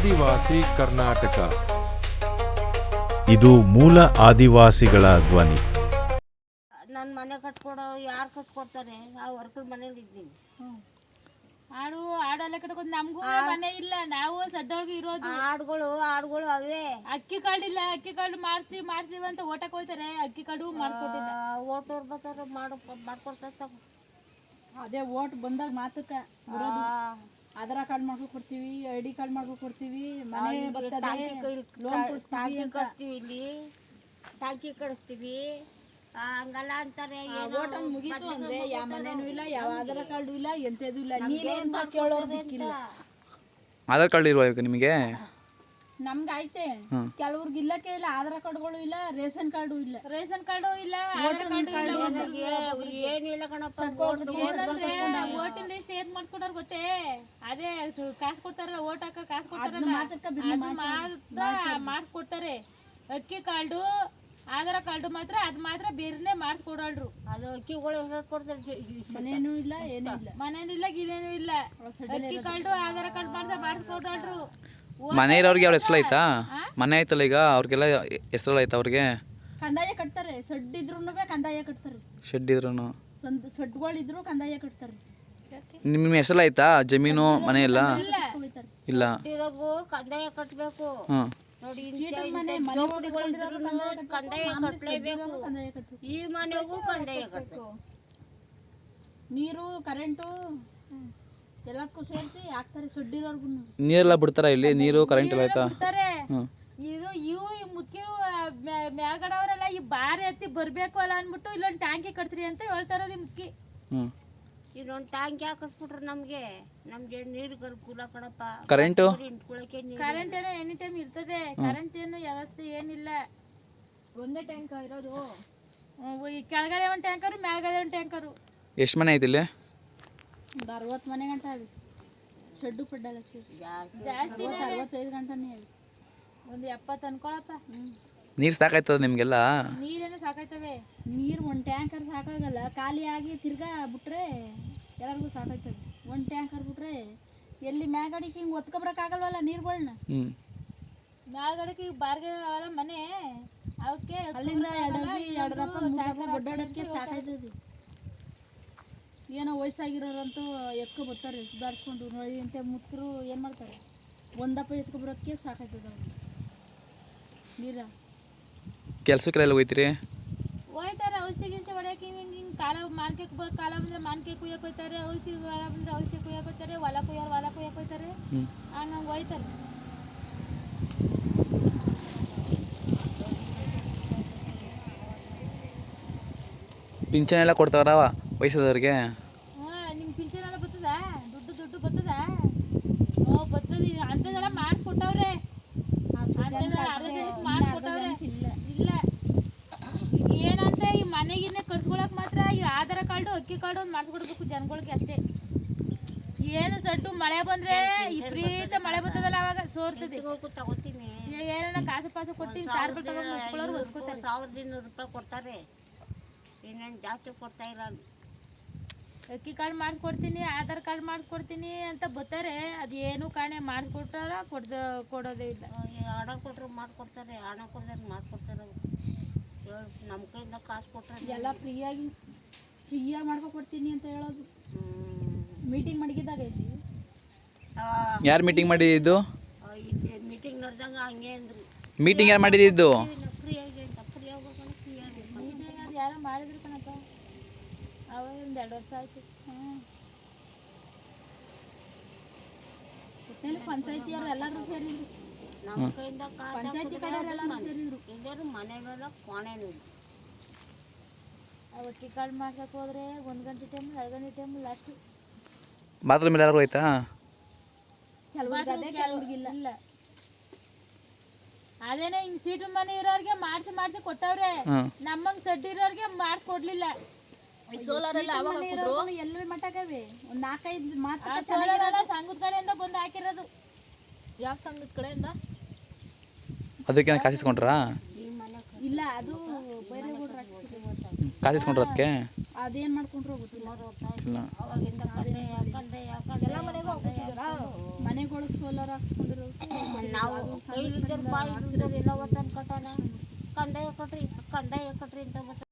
ಆದಿವಾಸಿ ಕರ್ನಾಟಕ. ಇದು ಮೂಲ ಆದಿವಾಸಿಗಳ ಧ್ವನಿ. ನನ್ನ ಮನೆ ಕಟ್ಕೊಡೋ ಯಾರು ಕಟ್ಕೊಡ್ತಾರೆ? ನಾವು ವರ್ಕರ್ ಮನೇಲಿ ಇದ್ದೀನಿ ಆಡು ಆಡು ಅಲ್ಲೇ ಕಟ್ಕೊಂಡು ನಮಗೂ ಮನೆ ಇಲ್ಲ ನಾವು ಸಡ್ಡೊಳಗೆ ಇರೋದು. ಆಡುಗಳು ಆಡುಗಳು ಅವೇ. ಅಕ್ಕಿ ಕಾಳಿಲ್ಲ ಇಲ್ಲ ಅಕ್ಕಿ ಕಾಳು ಮಾಡಿಸ್ತೀವಿ ಮಾಡಿಸ್ತೀವಿ ಅಂತ ಓಟಕ್ಕೆ ಹೋಗ್ತಾರೆ ಅಕ್ಕಿ ಕಾಳು ಮಾಡಿಸ್ಕೊಟ್ಟಿಲ್ಲ ಓಟೋರ್ ಬರ್ತಾರೆ ಮಾಡು ಮಾಡ್ಕೊಡ್ತಾರೆ ತಗೋ. ಅದೇ ಓಟ್ ಬಂದಾಗ ಮಾತುಕ ಆಧಾರ್ ಕಾರ್ಡ್ ಮಾಡ್ಕೊ ಕೊಡ್ತೀವಿ ಐ ಡಿ ಕಾರ್ಡ್ ಮಾಡ್ಕೊ ಕೊಡ್ತೀವಿ ಮನೆ ಬರ್ತದೆ ಲೋನ್ ಕೊಡಿಸ್ತೀವಿ ಅಂತ. ಕಟ್ತೀವಿ ಇಲ್ಲಿ. ಟಾಕಿ ಕಳಿಸ್ತೀವಿ ಹಂಗಲ್ಲ ಅಂತಾರೆ ಏನೋ ಓಟ್ ಮುಗೀತು ಅಂದ್ರೆ ಯಾವ ಮನೇನೂ ಇಲ್ಲ ಯಾವ ಆಧಾರ್ ಕಾರ್ಡು ಇಲ್ಲ ಎಂತದೂ ಇಲ್ಲ. ನೀನೇ ಅಂತ ಕೇಳೋರು ಆಧಾರ್ ಕಾರ್ಡ್ ಇರುವ ನಿಮಗೆ? ನಮ್ಗೆ ಐತೆ ಕೆಲವ್ರಿಗೆ ಇಲ್ಲಕ್ಕೆ ಇಲ್ಲ ಆಧಾರ್ ಕಾರ್ಡ್ಗಳು ಇಲ್ಲ ರೇಷನ್ ಕಾರ್ಡು ಇಲ್ಲ. ರೇಷನ್ ಕಾರ್ಡು ಇಲ್ಲ ಆಧಾರ್ ಕಾರ್ಡು ಇಲ್ಲ ನನಗೆ ಏನಿಲ್ಲ ಕಣಪ್ಪ ಏನಂದ್ರೆ ಓಟಿನ ಲಿಸ್ಟ್ ಏನ್ ಮಾಡಿಸ್ಕೊಟ್ಟಾರ ಗೊತ್ತೇ? ಅದೇ ಕಾಸು ಕೊಡ್ತಾರಲ್ಲ ಓಟ್ ಹಾಕ ಕಾಸು ಕೊಡ್ತಾರಲ್ಲ ಮಾಡಿಸ್ಕೊಡ್ತಾರೆ. ಅಕ್ಕಿ ಕಾರ್ಡು ಆಧಾರ ಕಾರ್ಡ್ ಮಾತ್ರ ಅದ್ ಮಾತ್ರ ಬೇರೆನೆ ಮಾಡಿಸ್ಕೊಡಲ್ರು. ಅದು ಅಕ್ಕಿಗಳು ಕೊಡ್ತಾರೆ ಮನೇನೂ ಇಲ್ಲ ಏನೂ ಇಲ್ಲ. ಮನೇನಿಲ್ಲ ಗಿನೇನು ಇಲ್ಲ. ಅಕ್ಕಿ ಕಾರ್ಡು ಆಧಾರ್ ಕಾರ್ಡ್ ಮಾಡ್ಸ ಮಾಡಿಸ್ಕೊಡಲ್ರು. ಮನೆ ಇರೋರಿಗೆ ಅವ್ರ ಹೆಸರು ಆಯ್ತಾ ಮನೆ ಆಯ್ತಲ್ಲ ಈಗ ಅವ್ರಿಗೆಲ್ಲ ಹೆಸರು ಆಯ್ತಾ ಅವ್ರಿಗೆ? ಕಂದಾಯ ಕಟ್ತಾರೆ ಸಡ್ ಇದ್ರೂನು ಕಂದಾಯ ಕಟ್ತಾರೆ. ಶೆಡ್ ಇದ್ರು ಸ್ವಂತ ಸಡ್ಗಳಿದ್ರು ಕಂದಾಯ ಕಟ್ತಾರೆ. ನಿಮ್ಮ ಹೆಸರು ಆಯ್ತಾ ಜಮೀನು ಮನೆ ಇಲ್ಲ. ಇಲ್ಲ ಕಂದಾಯ ಕಟ್ಟಬೇಕು ನೋಡಿ ಸೀಟು ಮನೆ ಮನೆ ಕಂದಾಯ ಕಟ್ಟಲೇಬೇಕು ಕಟ್ಟಬೇಕು ಈ ಮನೆಗೂ ಕಂದಾಯ ಕಟ್ಟಬೇಕು ನೀರು ಕರೆಂಟು. ಎಲ್ಲದಕ್ಕೂ ಸೇರಿಸಿ ಹಾಕ್ತಾರೆ ಸಡ್ಡಿರೋರ್ಗು ನೀರೆಲ್ಲ ಬಿಡ್ತಾರ ಇಲ್ಲಿ? ನೀರು ಕರೆಂಟ್ ಎಲ್ಲ ಆಯ್ತಾ? ಬಿಡ್ತಾರೆ. ಇದು ಇವು ಈ ಮುದ್ಕಿರು ಮ್ಯಾಗಡವರೆಲ್ಲ ಈ ಬಾರಿ ಎತ್ತಿ ಬರ್ಬೇಕು ಅಲ್ಲ ಅನ್ಬಿಟ್ಟು ಇಲ್ಲೊಂದು ಟ್ಯಾಂಕಿ ಕಟ್ತ್ರಿ ಅಂತ ಹೇಳ್ತಾರ ಈ ಮುದ್ಕಿ ಹ್ಞೂ ಟ್ಯಾಂಕಿ ಟ್ಯಾಂಕ್ ಹಾಕಿಸ್ಬಿಟ್ರೆ ನಮ್ಗೆ? ನಮ್ಗೆ ನೀರಿಗೆ ಅನುಕೂಲ ಕಣಪ್ಪ. ಕರೆಂಟು ಇಂಟ್ಕೊಳಕ್ಕೆ ನೀರು. ಕರೆಂಟ್ ಏನೋ ಎನಿ ಟೈಮ್ ಇರ್ತದೆ. ಕರೆಂಟ್ ಏನು ವ್ಯವಸ್ಥೆ ಏನಿಲ್ಲ. ಒಂದೇ ಟ್ಯಾಂಕ್ ಇರೋದು. ಹ್ಮ್, ಈ ಕೆಳಗಡೆ ಒಂದು ಟ್ಯಾಂಕರು ಮೇಲ್ಗಡೆ ಒಂದು ಟ್ಯಾಂಕರು. ಎಷ್ಟು ಮನೆ ಐತಿ ಇಲ್ಲಿ? ಒಂದು ಅರವತ್ತು ಮನೆ ಗಂಟ ಅದು ಶೆಡ್ಡು ಪಡ್ಡಲ್ಲ ಸೇರಿಸಿ. ಜಾಸ್ತಿ ಅರವತ್ತೈದು ಗಂಟನೇ ಅದು ಒಂದು ಎಪ್ಪತ್ತು ಅನ್ಕೊಳಪ್ಪ. ನೀರು ಸಾಕಾಯ್ತದ ನಿಮಗೆಲ್ಲ? ನೀರೇನು ಸಾಕಾಯ್ತವೆ. ನೀರು ಒಂದು ಟ್ಯಾಂಕರ್ ಸಾಕಾಗಲ್ಲ. ಖಾಲಿ ಆಗಿ ತಿರ್ಗಾ ಬಿಟ್ರೆ ಎಲ್ಲರಿಗೂ ಸಾಕಾಯ್ತದೆ. ಒಂದು ಟ್ಯಾಂಕರ್ ಬಿಟ್ರೆ ಎಲ್ಲಿ ಮ್ಯಾಗಡಿಗೆ ಹಿಂಗೆ ಒತ್ಕೊಬ್ರಕ್ಕಾಗಲ್ವಲ್ಲ ಆಗಲ್ವಲ್ಲ ಹ್ಞೂ ಮೇಲ್ಗಡೆಗೆ ಈಗ ಬಾರ್ಗೆ ಅವೆಲ್ಲ ಮನೆ. ಅವಕ್ಕೆ ಅಲ್ಲಿಂದ ಎರಡವಿ ಎರಡು ದಪ್ಪ ಮೂರು ದಪ್ಪ ಸಾಕಾಯ್ತದೆ. ಏನೋ ವಯಸ್ಸಾಗಿರೋರಂತೂ ಎತ್ಕೊ ಬರ್ತಾರೆ ಸುಧಾರಿಸ್ಕೊಂಡು ನೋಡಿ ಅಂತ ಮುತ್ಕರು ಏನು ಮಾಡ್ತಾರೆ? ಒಂದಪ್ಪ ಎತ್ಕೊಬರೋಕ್ಕೆ ಸಾಕಾಯ್ತದ ಅವ್ರಿಗೆ ನೀರ ಕೆಲ್ಸಕ್ಕೆಲ್ಲ ಹೋಯ್ತೀರಿ? ಹೋಯ್ತಾರೆ ಔಷಧಿ ಗಿಲ್ಸಿ ಹೊಡೆಯಕ್ಕೆ ಹಿಂಗೆ ಹಿಂಗೆ ಹಿಂಗೆ ಕಾಲ ಮಾನ್ಕೆ ಕಾಲ ಬಂದರೆ ಮಾನ್ಕೆ ಕುಯ್ಯಕ್ಕೆ ಹೋಯ್ತಾರೆ ಔಷಧಿ ಹೊಲ ಬಂದರೆ ಔಷಧಿ ಕುಯ್ಯಕ್ಕೆ ಹೋಯ್ತಾರೆ ಹೊಲ ಕುಯ್ಯೋರು ಹೊಲ ಕುಯ್ಯಕ್ಕೆ ಹೋಯ್ತಾರೆ. ಹಂಗೆ ಹಂಗೆ ಹೋಯ್ತಾರೆ. ಪಿಂಚಣಿ ಎಲ್ಲ ಕೊಡ್ತಾರ ವಯಸ್ಸಾದವ್ರಿಗೆ? ಹಾಂ ನಿಮ್ಮ ಪಿಂಚಣಿ ಎಲ್ಲ ಬರ್ತದ? ದುಡ್ಡು ದುಡ್ಡು ಬರ್ತದ? ಓ ಬರ್ತದ. ಅಂಥದ್ದೆಲ್ಲ ಮಾಡಿಸ್ಕೊಟ್ಟವ್ರೆ. ಮಾಡಿಸ್ಕೊಟ್ಟವ್ರೆ. ಇಲ್ಲ. ಇಲ್ಲ ಏನಂತ ಈ ಮನೆಗಿನ್ನೆ ಕಟ್ಸ್ಕೊಳಕ್ ಮಾತ್ರ ಈ ಆಧಾರ್ ಕಾರ್ಡು ಅಕ್ಕಿ ಕಾರ್ಡು ಒಂದು ಮಾಡಿಸ್ಕೊಡ್ಬೇಕು ಜನಗಳಿಗೆ ಅಷ್ಟೇ. ಏನು ಸಡ್ಡು ಮಳೆ ಬಂದ್ರೆ ವಿಪರೀತ ಮಳೆ ಬರ್ತದಲ್ಲ ಅವಾಗ ಸೋರ್ತದೆ. ಏನಾರ ಕಾಸು ಪಾಸು ಕೊಟ್ಟು ಕಾರ್ಬಲ್ ತಗೊಂಡು ಮುಚ್ಕೊಳ್ಳೋರು ಹೊಚ್ಕೋತಾರೆ ಸಾವಿರದ ಇನ್ನೂರು ರೂಪಾಯಿ ಕೊಡ್ತಾರೆ. ಇನ್ನೇನು ಜಾಸ್ತಿ ಕೊಡ್ತಾ ಇಲ್ಲ. ಅಕ್ಕಿ ಕಾರ್ಡ್ ಮಾಡಿಸ್ಕೊಡ್ತೀನಿ ಆಧಾರ್ ಕಾರ್ಡ್ ಮಾಡಿಸ್ಕೊಡ್ತೀನಿ ಅಂತ ಬರ್ತಾರೆ. ಏನು ಕಾಣೆ ಮಾಡಿಸ್ಕೊಡ್ತಾರ ಕೊಡ್ದ ಕೊಡೋದೇ ಇಲ್ಲ. ಹಣ ಕೊಟ್ಟರು ಮಾಡ್ಕೊಡ್ತಾರೆ ಹಣ ಕೊಡ್ತಾರೆ ಮಾಡ್ಕೊಡ್ತಾರೆ ನಮ್ಮ ಕೈಯಿಂದ ಕಾಸು ಕೊಟ್ಟರೆ ಎಲ್ಲ ಫ್ರೀಯಾಗಿ ಫ್ರೀಯಾಗಿ ಮಾಡ್ಕೊಡ್ತೀನಿ ಅಂತ ಹೇಳೋದು. ಮೀಟಿಂಗ್ ಮಡಗಿದಾಗ ಇಲ್ಲಿ. ಯಾರು ಮೀಟಿಂಗ್ ಮಾಡಿದ್ದು? ಮೀಟಿಂಗ್ ನಡೆದಂಗೆ ಹಂಗೆ ಅಂದ್ರು. ಮೀಟಿಂಗ್ ಯಾರು ಮಾಡಿದ್ದು ಫ್ರೀಯಾಗಿ ಅಂತ ಫ್ರೀಯಾಗಿ ಹೋಗೋಣ ಫ್ರೀಯಾಗಿ ಮೀಟಿಂಗ್ ಅದು ಯಾರೋ ಮಾಡಿದ್ರು ಕಣಪ್ಪ ಅವಾಗ ಒಂದು ಎರಡು ವರ್ಷ ಆಯ್ತು. ಹ್ಞೂ ಒಟ್ಟಿನಲ್ಲಿ ಪಂಚಾಯತಿಯವ್ರು ಎಲ್ಲರೂ ಸೇರಿದ್ರು. ನಮ್ಮ ಕೈಯಿಂದ ಪಂಚಾಯತಿ ಕಡೆಯವ್ರು ಎಲ್ಲರೂ ಸೇರಿದ್ರು. ಇಲ್ಲರೂ ಮನೆಗೆಲ್ಲ ಕೋಣೆನೂ ಅಕ್ಕಿ ಕಾರ್ಡ್ ಮಾಡ್ಸಕ್ಕೆ ಹೋದ್ರೆ ಒಂದ್ ಗಂಟೆ ಟೈಮ್ ಎರಡು ಗಂಟೆ ಟೈಮ್ ಲಾಸ್ಟು ಬಾತ್ರೂಮ್ ಎಲ್ಲರೂ ಹೋಯ್ತಾ? ಕೆಲವ್ರಿಗೆ ಅದೇ ಕೆಲವ್ರಿಗಿಲ್ಲ. ಇಲ್ಲ. ಅದೇನೆ ಹಿಂಗ್ ಸೀಟು ಮನೆ ಇರೋರ್ಗೆ ಮಾಡ್ಸಿ ಮಾಡ್ಸಿ ಕೊಟ್ಟವ್ರೆ. ನಮ್ಮಂಗ್ ಸಡ್ಡಿ ಇರೋರ್ಗೆ ಮಾಡಿಸ್ಕೊಡ್ಲಿಲ್ಲ ಸೋಲಾರ್ ಎಲ್ಲ ಎಲ್ಲವೇ ಮಟ್ಟಕವೆ ಒಂದು ನಾಲ್ಕೈದು ಮಾತ್ರ ಆ ಸೋಲಾರ್ ಎಲ್ಲ ಸಂಘದ ಕಡೆಯಿಂದ ಬಂದು ಹಾಕಿರೋದು. ಯಾವ ಸಂಘದ ಕಡೆಯಿಂದ? ಅದಕ್ಕೆ ಇಲ್ಲ ಅದು ಬೇರೆ ಹುಡ್ರು ಹಾಕ್ಸಿದ್ರು. ಕಾಸು ಅದಕ್ಕೆ ಅದೇನ್ ಮಾಡ್ಕೊಂಡ್ರು ಗೊತ್ತಿಲ್ಲ. ಎಲ್ಲ ಮನೆಗೂ ಮನೆಗಳಿಗೆ ಸೋಲಾರ್ ನಾವು ಕಂದಾಯ ಕೊಟ್ರಿ ಕಂದಾಯ ಕೊಟ್ರಿ ಅಂತ